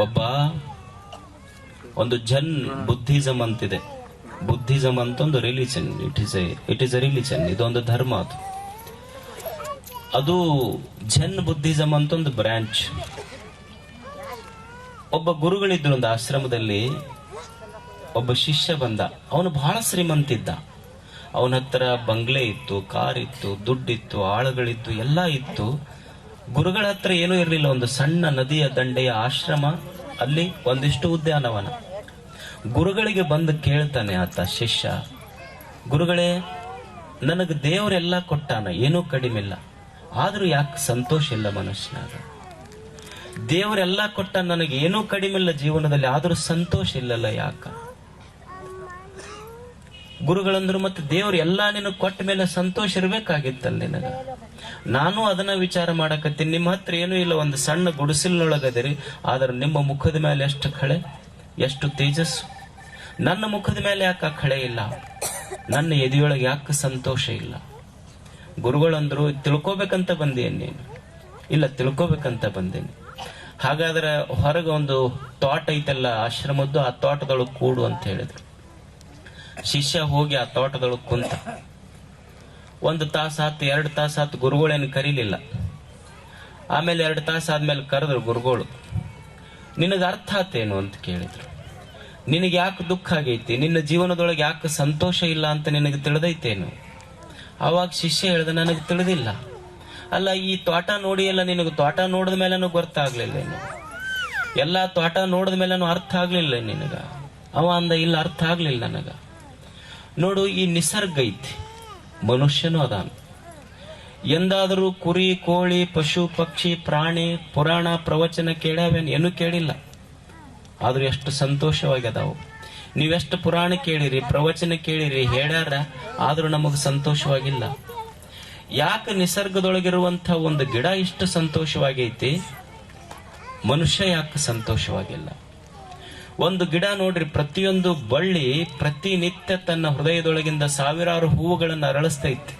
ಒಬ್ಬ ಒಂದು ಜನ್ ಬುದ್ಧಿಸಮ್ ಅಂತಿದೆ. ಬುದ್ಧಿಸಮ್ ಅಂತ ಒಂದು religion it is it is a religion ಇದೊಂದು ಧರ್ಮ ಅದು. ಅದು ಜನ್ ಬುದ್ಧಿಸಮ್ ಅಂತ ಒಂದು ಬ್ರಾಂಚ್ ಒಬ್ಬ ಗುರುಗಳಿದ್ರು ಒಂದು ಆಶ್ರಮದಲ್ಲಿ, ಒಬ್ಬ ಶಿಷ್ಯ ಬಂದ. ಅವನು ಬಹಳ ಶ್ರೀಮಂತ ಇದ್ದ ಅವನ ಹತ್ರ ಬಂಗ್ಲೆ ಇತ್ತು, ಕಾರ್ ಇತ್ತು, ದುಡ್ಡಿತ್ತು, ಆಳುಗಳಿತ್ತು, ಎಲ್ಲ ಇತ್ತು. ಗುರುಗಳ ಹತ್ರ ಏನೂ ಇರಲಿಲ್ಲ. ಒಂದು ಸಣ್ಣ ನದಿಯ ದಂಡೆಯ ಆಶ್ರಮ, ಅಲ್ಲಿ ಒಂದಿಷ್ಟು ಉದ್ಯಾನವನ. ಗುರುಗಳಿಗೆ ಬಂದು ಕೇಳ್ತಾನೆ ಆತ, ಶಿಷ್ಯ, ಗುರುಗಳೇ, ನನಗೆ ದೇವರೆಲ್ಲ ಕೊಟ್ಟಾನ, ಏನೂ ಕಡಿಮೆ ಇಲ್ಲ. ಆದರೂ ಯಾಕೆ ಸಂತೋಷ ಇಲ್ಲ ಮನುಷ್ಯನಾಗ ದೇವರೆಲ್ಲ ಕೊಟ್ಟ ನನಗೆ ಏನೂ ಕಡಿಮೆ ಇಲ್ಲ ಜೀವನದಲ್ಲಿ, ಆದರೂ ಸಂತೋಷ ಇಲ್ಲಲ್ಲ ಯಾಕ? ಗುರುಗಳಂದ್ರು ಮತ್ತೆ ದೇವ್ರು ಎಲ್ಲಾ ನಿನ್ನ ಕೊಟ್ಟ ಮೇಲೆ ಸಂತೋಷ ಇರಬೇಕಾಗಿತ್ತಲ್ಲ ನಿನಗ. ನಾನು ಅದನ್ನ ವಿಚಾರ ಮಾಡಕತ್ತೀನಿ. ನಿಮ್ಮ ಹತ್ರ ಏನೂ ಇಲ್ಲ, ಒಂದು ಸಣ್ಣ ಗುಡಿಸಿಲ್ನೊಳಗದಿರಿ ಆದ್ರೆ ನಿಮ್ಮ ಮುಖದ ಮೇಲೆ ಎಷ್ಟು ಖಳೆ, ಎಷ್ಟು ತೇಜಸ್ಸು. ನನ್ನ ಮುಖದ ಮೇಲೆ ಯಾಕೆ ಖಳೆ ಇಲ್ಲ? ನನ್ನ ಎದೆಯೊಳಗೆ ಯಾಕೆ ಸಂತೋಷ ಇಲ್ಲ? ಗುರುಗಳಂದ್ರು, ತಿಳ್ಕೊಬೇಕಂತ ಬಂದೇನ್ ನೀನು? ಇಲ್ಲ, ತಿಳ್ಕೊಬೇಕಂತ ಬಂದೇನಿ. ಹಾಗಾದ್ರೆ ಹೊರಗೆ ಒಂದು ತೋಟ ಐತಲ್ಲ, ಆಶ್ರಮದ್ದು, ಆ ತೋಟದೊಳಗೆ ಕೂಡು ಅಂತ ಹೇಳಿದ್ರು. ಶಿಷ್ಯ ಹೋಗಿ ಆ ತೋಟದೊಳಗೆ ಕುಂತ. ಒಂದು ತಾಸು ಆತು, ಎರಡು ತಾಸು ಆತು ಗುರುಗಳೇನು ಕರೀಲಿಲ್ಲ. ಆಮೇಲೆ ಎರಡು ತಾಸು ಆದ್ಮೇಲೆ ಕರೆದ್ರು ಗುರುಗಳು, ನಿನಗೆ ಅರ್ಥ ಆತೇನು? ಅಂತ ಕೇಳಿದ್ರು. ನಿನಗೆ ಯಾಕೆ ದುಃಖ ಆಗೈತಿ? ನಿನ್ನ ಜೀವನದೊಳಗೆ ಯಾಕೆ ಸಂತೋಷ ಇಲ್ಲ ಅಂತ ನಿನಗೆ ತಿಳಿದೈತೇನು? ಅವಾಗ ಶಿಷ್ಯ ಹೇಳಿದ, ನನಗೆ ತಿಳಿದಿಲ್ಲ. ಅಲ್ಲ, ಈ ತೋಟ ನೋಡಿ ಎಲ್ಲ ನಿನಗೆ ತೋಟ ನೋಡಿದ ಮೇಲೆನೂ ಗೊತ್ತಾಗ್ಲಿಲ್ಲ ಏನು ಎಲ್ಲ ತೋಟ ನೋಡಿದ ಮೇಲೆನೂ ಅರ್ಥ ಆಗ್ಲಿಲ್ಲ ನಿನಗ? ಅವ ಅಂದ, ಇಲ್ಲ, ಅರ್ಥ ಆಗ್ಲಿಲ್ಲ ನನಗ. ನೋಡು, ಈ ನಿಸರ್ಗ ಐತಿ. ಮನುಷ್ಯನೂ ಅದಾನ. ಎಂದಾದರೂ ಕುರಿ, ಕೋಳಿ, ಪಶು, ಪಕ್ಷಿ, ಪ್ರಾಣಿ, ಪುರಾಣ, ಪ್ರವಚನ ಕೇಳ್ಯಾವೇನು ಏನೂ ಕೇಳಿಲ್ಲ. ಆದ್ರೂ ಎಷ್ಟು ಸಂತೋಷವಾಗಿ ಅದಾವು ನೀವೆಷ್ಟು ಪುರಾಣ ಕೇಳಿರಿ, ಪ್ರವಚನ ಕೇಳಿರಿ, ಹೇಳ್ಯಾರ, ಆದ್ರೂ ನಮಗೆ ಸಂತೋಷವಾಗಿಲ್ಲ. ಯಾಕೆ ನಿಸರ್ಗದೊಳಗಿರುವಂತ ಒಂದು ಗಿಡ ಇಷ್ಟು ಸಂತೋಷವಾಗೈತಿ? ಮನುಷ್ಯ ಯಾಕೆ ಸಂತೋಷವಾಗಿಲ್ಲ? ಒಂದು ಗಿಡ ನೋಡ್ರಿ, ಪ್ರತಿಯೊಂದು ಬಳ್ಳಿ ಪ್ರತಿನಿತ್ಯ ತನ್ನ ಹೃದಯದೊಳಗಿಂದ ಸಾವಿರಾರು ಹೂವುಗಳನ್ನು ಇತ್ತು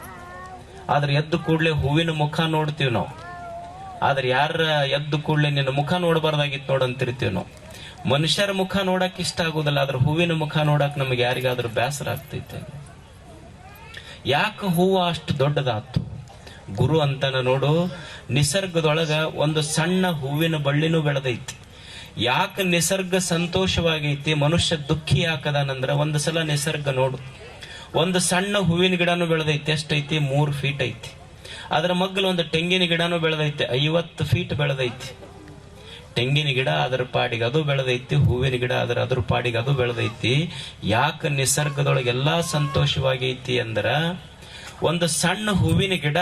ಆದ್ರೆ ಎದ್ದು ಕೂಡ್ಲೆ ಹೂವಿನ ಮುಖ ನೋಡ್ತೀವಿ ನಾವು. ಆದ್ರೆ ಯಾರ ಎದ್ದು ಕೂಡ್ಲೆ ನಿನ್ನ ಮುಖ ನೋಡಬಾರ್ದಾಗಿತ್ತು ನೋಡಂತಿರ್ತೀವಿ ನಾವು. ಮನುಷ್ಯರ ಮುಖ ನೋಡಕ್ ಇಷ್ಟ ಆಗೋದಿಲ್ಲ, ಆದ್ರೆ ಹೂವಿನ ಮುಖ ನೋಡಕ್ ನಮಗೆ ಯಾರಿಗಾದ್ರೂ ಬೇಸರ ಆಗ್ತೈತೆ. ಯಾಕೆ ಹೂವು ಅಷ್ಟು ದೊಡ್ಡದಾತು? ಗುರು ಅಂತಾನ ನೋಡು, ನಿಸರ್ಗದೊಳಗ ಒಂದು ಸಣ್ಣ ಹೂವಿನ ಬಳ್ಳಿನೂ ಬೆಳೆದೈತಿ. ಯಾಕೆ ನಿಸರ್ಗ ಸಂತೋಷವಾಗೈತಿ ಮನುಷ್ಯ ದುಃಖಿ ಯಾಕದಾನಂದ್ರ ಒಂದು ಸಲ ನಿಸರ್ಗ ನೋಡು. ಒಂದು ಸಣ್ಣ ಹೂವಿನ ಗಿಡನೂ ಬೆಳೆದೈತಿ, ಎಷ್ಟೈತಿ? ಮೂರು ಫೀಟ್ ಐತಿ. ಅದರ ಮಗ್ಗಲು ಒಂದು ತೆಂಗಿನ ಗಿಡನೂ ಬೆಳೆದೈತಿ, ಐವತ್ತು ಫೀಟ್ ಬೆಳೆದೈತಿ. ತೆಂಗಿನ ಗಿಡ ಅದರ ಪಾಡಿಗೆ ಅದು ಬೆಳೆದೈತಿ, ಹೂವಿನ ಗಿಡ ಅದರ ಅದ್ರ ಪಾಡಿಗೆ ಅದು ಬೆಳೆದೈತಿ. ಯಾಕೆ ನಿಸರ್ಗದೊಳಗೆಲ್ಲ ಸಂತೋಷವಾಗೈತಿ ಅಂದ್ರ, ಒಂದು ಸಣ್ಣ ಹೂವಿನ ಗಿಡ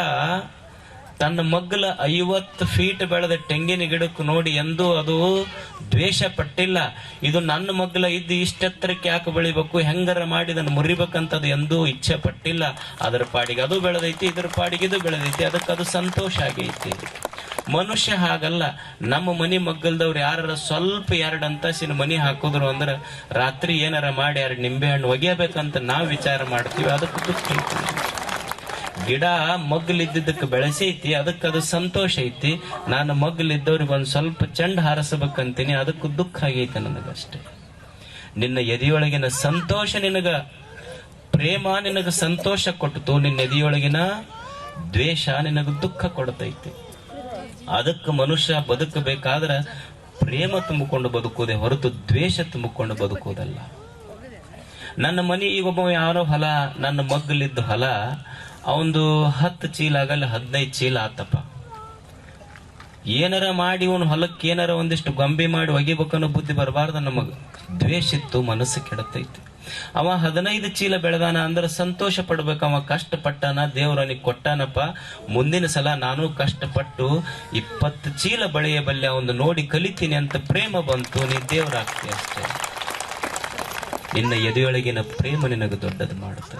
ತನ್ನ ಮಗ್ಗಲ ಐವತ್ತು ಫೀಟ್ ಬೆಳೆದ ತೆಂಗಿನ ಗಿಡಕ್ಕೆ ನೋಡಿ ಎಂದೂ ಅದು ದ್ವೇಷ ಪಟ್ಟಿಲ್ಲ ಇದು ನನ್ನ ಮಗ್ಗಲ ಇದ್ದು ಇಷ್ಟೆತ್ತರಕ್ಕೆ ಯಾಕೆ ಬೆಳಿಬೇಕು? ಹೆಂಗರ ಮಾಡಿ ಇದನ್ನು ಮುರಿಬೇಕಂತದು ಎಂದೂ ಇಚ್ಛೆ ಪಟ್ಟಿಲ್ಲ ಅದರ ಪಾಡಿಗೆ ಅದು ಬೆಳೆದೈತಿ, ಇದ್ರ ಪಾಡಿಗೆ ಇದು ಬೆಳೆದೈತಿ. ಅದಕ್ಕೆ ಅದು ಸಂತೋಷ ಆಗೈತಿ. ಮನುಷ್ಯ ಹಾಗಲ್ಲ. ನಮ್ಮ ಮನಿ ಮಗ್ಗಲ್ದವ್ರು ಯಾರ ಸ್ವಲ್ಪ ಎರಡು ಅಂತಸಿನ ಮನಿ ಹಾಕಿದ್ರು ಅಂದ್ರೆ ರಾತ್ರಿ ಏನಾರ ಮಾಡಿ ಎರಡು ನಿಂಬೆ ಹಣ್ಣು ಒಗೆಯಬೇಕಂತ ನಾವು ವಿಚಾರ ಮಾಡ್ತೀವಿ. ಅದಕ್ಕೆ ದುಃಖ ಗಿಡ ಮಗ್ಲಿದ್ದಕ್ಕೆ ಬೆಳೆಸೈತಿ ಅದಕ್ಕೆ ಅದು ಸಂತೋಷ ಐತಿ. ನಾನು ಮಗ್ಲಿದ್ದವ್ರಿಗೆ ಒಂದ್ ಸ್ವಲ್ಪ ಚಂಡ್ ಹಾರಿಸಬೇಕಂತೀನಿ, ಅದಕ್ಕೂ ದುಃಖ ಆಗೈತೆ ನನಗಷ್ಟೇ. ನಿನ್ನ ಎದೆಯೊಳಗಿನ ಸಂತೋಷ ನಿನಗ, ಪ್ರೇಮ ನಿನಗ ಸಂತೋಷ ಕೊಟ್ಟಿತು, ನಿನ್ನ ಎದೆಯೊಳಗಿನ ದ್ವೇಷ ನಿನಗ ದುಃಖ ಕೊಡ್ತೈತಿ. ಅದಕ್ಕೆ ಮನುಷ್ಯ ಬದುಕಬೇಕಾದ್ರ ಪ್ರೇಮ ತುಂಬಿಕೊಂಡು ಬದುಕುವುದೇ ಹೊರತು ದ್ವೇಷ ತುಂಬಿಕೊಂಡು ಬದುಕುವುದಲ್ಲ. ನನ್ನ ಮನೆ ಈಗ ಒಬ್ಬ ಯಾರೋ ಹೊಲ, ನನ್ನ ಮಗ್ಗಲಿದ್ದ ಹೊಲ ಅವಂದು ಹತ್ತು ಚೀಲ ಆಗಲ್ಲ, ಹದಿನೈದು ಚೀಲ ಆತಪ್ಪ. ಏನಾರ ಮಾಡಿ ಇವನು ಹೊಲಕ್ಕೆ ಏನಾರ ಒಂದಿಷ್ಟು ಗೊಂಬೆ ಮಾಡಿ ಒಗಿಬೇಕನ್ನೋ ಬುದ್ಧಿ ಬರಬಾರ್ದ ನಮಗ. ದ್ವೇಷ ಇತ್ತು, ಮನಸ್ಸು ಕೆಡತೈತಿ. ಅವ ಹದಿನೈದು ಚೀಲ ಬೆಳೆದಾನ ಅಂದ್ರೆ ಸಂತೋಷ ಪಡ್ಬೇಕು, ಅವ ಕಷ್ಟಪಟ್ಟಾನ ದೇವ್ರನಿಗೆ ಕೊಟ್ಟಾನಪ್ಪ. ಮುಂದಿನ ಸಲ ನಾನು ಕಷ್ಟಪಟ್ಟು ಇಪ್ಪತ್ತು ಚೀಲ ಬಳೆಯಬಲ್ಲೆ ಅವನು ನೋಡಿ ಕಲಿತೀನಿ ಅಂತ ಪ್ರೇಮ ಬಂತು, ನೀ ದೇವ್ರಾಗ್ತಿ ಅಷ್ಟೇ. ನಿನ್ನ ಎದೆಯೊಳಗಿನ ಪ್ರೇಮ ನಿನಗೆ ದೊಡ್ಡದು ಮಾಡುತ್ತೆ.